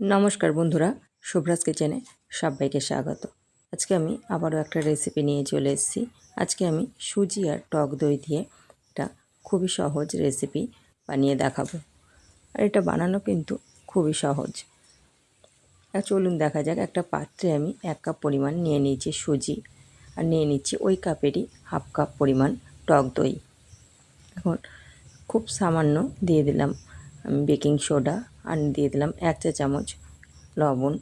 নমস্কার বন্ধুরা শুভ্রাজ কিচেনে সবাইকে স্বাগত। আজকে আমি আবারও একটা রেসিপি নিয়ে চলে এসেছি। আজকে আমি সুজি আর টক দই দিয়ে একটা খুবই সহজ রেসিপি বানিয়ে দেখাবো। আর এটা বানানো কিন্তু খুবই সহজ। চলুন দেখা যাক, একটা পাত্রে আমি এক কাপ পরিমাণ নিয়ে নিয়েছি সুজি আর নিয়ে নিচ্ছি ওই কাপেরই হাফ কাপ পরিমাণ টক দই। এখন খুব সামান্য দিয়ে দিলাম আমি বেকিং সোডা আর দিয়ে দিলাম এক চা চামচ লবণ,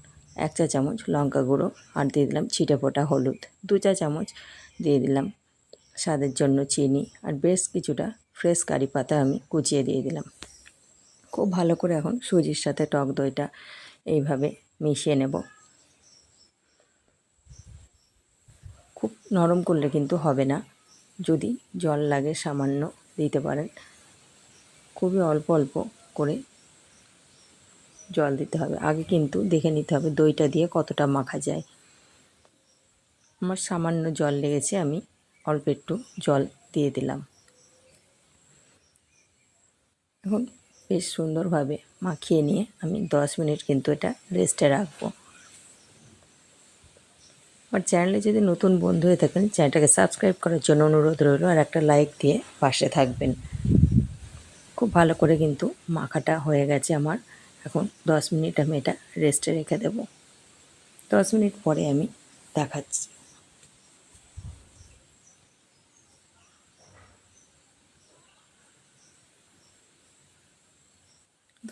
এক চা চামচ লঙ্কা গুঁড়ো আর দিয়ে দিলাম ছিটে ফোটা হলুদ। দু চা চামচ দিয়ে দিলাম স্বাদের জন্য চিনি আর বেশ কিছুটা ফ্রেশ কারি পাতা আমি কুচিয়ে দিয়ে দিলাম। খুব ভালো করে এখন সুজির সাথে টক দইটা এইভাবে মিশিয়ে নেব। খুব নরম করলে কিন্তু হবে না, যদি জল লাগে সামান্য দিতে পারেন। খুবই অল্প অল্প করে জল দিতে হবে। আগে কিন্তু দেখে নিতে হবে দইটা দিয়ে কতটা মাখা যায়। আমার সামান্য জল লেগেছে, আমি অল্প একটু জল দিয়ে দিলাম। এখন বেশ সুন্দরভাবে মাখিয়ে নিয়ে আমি দশ মিনিট কিন্তু এটা রেস্টে রাখব। আমার চ্যানেলে যদি নতুন বন্ধু হয়ে থাকেন চ্যানেলটাকে সাবস্ক্রাইব করার জন্য অনুরোধ রইল আর একটা লাইক দিয়ে পাশে থাকবেন। খুব ভালো করে কিন্তু মাখাটা হয়ে গেছে আমার। এখন দশ মিনিট আমি এটা রেস্টে রেখে দেব। দশ মিনিট পরে আমি দেখাচ্ছি।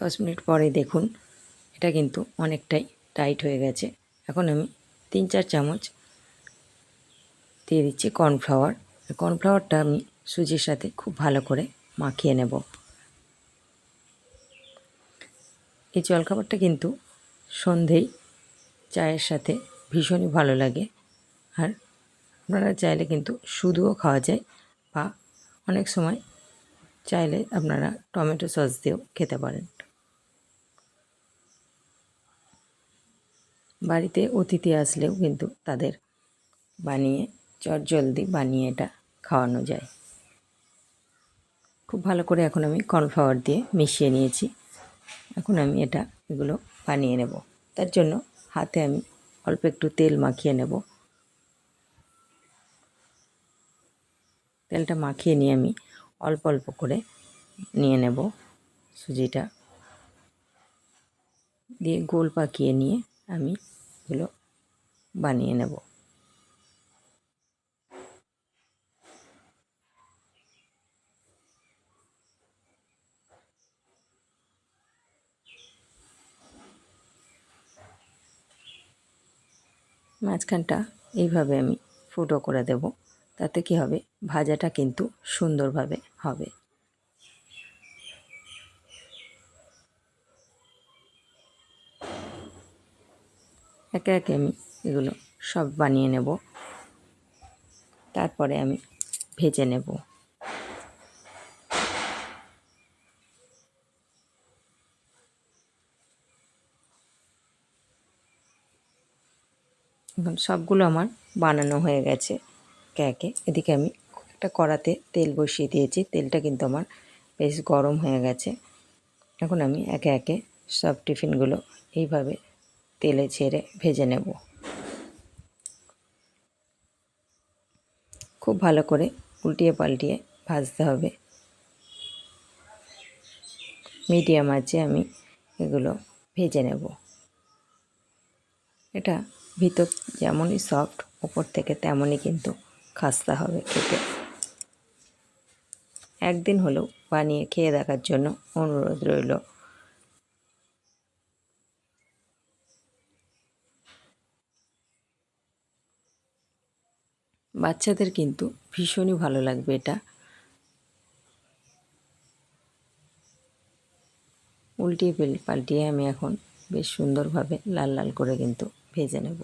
দশ মিনিট পরে দেখুন, এটা কিন্তু অনেকটাই টাইট হয়ে গেছে। এখন আমি তিন চার চামচ দিয়ে দিচ্ছি কর্নফ্লাওয়ার। কর্নফ্লাওয়ারটা আমি সুজির সাথে খুব ভালো করে মাখিয়ে নেব। এই জলখাবারটা কিন্তু সন্ধেই চায়ের সাথে ভীষণই ভালো লাগে। আর আপনারা চাইলে কিন্তু শুধুও খাওয়া যায় বা অনেক সময় চাইলে আপনারা টমেটো সস দিয়েও খেতে পারেন। বাড়িতে অতিথি আসলেও কিন্তু তাদের বানিয়ে চট জলদি বানিয়ে এটা খাওয়ানো যায়। খুব ভালো করে এখন আমি কর্নফ্লাওয়ার দিয়ে মিশিয়ে নিয়েছি। এখন আমি এটা, এগুলো বানিয়ে নেব। তার জন্য হাতে আমি অল্প একটু তেল মাখিয়ে নেব। তেলটা মাখিয়ে নিয়ে আমি অল্প অল্প করে নিয়ে নেব সুজিটা। দিয়ে গোল পাকিয়ে নিয়ে আমি এগুলো বানিয়ে নেব। মাঝখানটা এইভাবে আমি ফুটো করে দেব। তাতে কি হবে? ভাজাটা কিন্তু সুন্দরভাবে হবে। একে একে আমি এগুলো সব বানিয়ে নেব। তারপরে আমি ভেজে নেব। এখন সবগুলো আমার বানানো হয়ে গেছে একে এদিকে আমি একটা কড়াতে তেল বসিয়ে দিয়েছি। তেলটা কিন্তু আমার বেশ গরম হয়ে গেছে। এখন আমি একে একে সব টিফিনগুলো এইভাবে তেলে ছেড়ে ভেজে নেব। খুব ভালো করে উল্টিয়ে পাল্টিয়ে ভাজতে হবে। মিডিয়াম আছে আমি এগুলো ভেজে নেব। এটা ভিতর যেমনই সফট ওপর থেকে তেমনই কিন্তু খাস্তা হবে খেতে। একদিন হলেও বানিয়ে খেয়ে দেখার জন্য অনুরোধ রইল। বাচ্চাদের কিন্তু ভীষণই ভালো লাগবে এটা। উল্টিয়ে পাল্টিয়ে আমি এখন বেশ সুন্দরভাবে লাল লাল করে কিন্তু ভেজে নেব।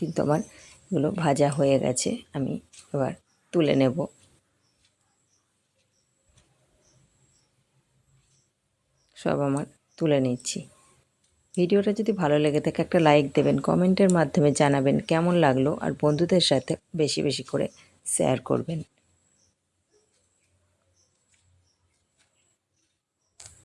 কিন্তু আমার এগুলো ভাজা হয়ে গেছে। আমি এবার তুলে নেব। সব আমার তুলে নিচ্ছি। ভিডিওটা যদি ভালো লেগে থাকে একটা লাইক দেবেন, কমেন্টের মাধ্যমে জানাবেন কেমন লাগল, আর বন্ধুদের সাথে বেশি বেশি করে শেয়ার করবেন।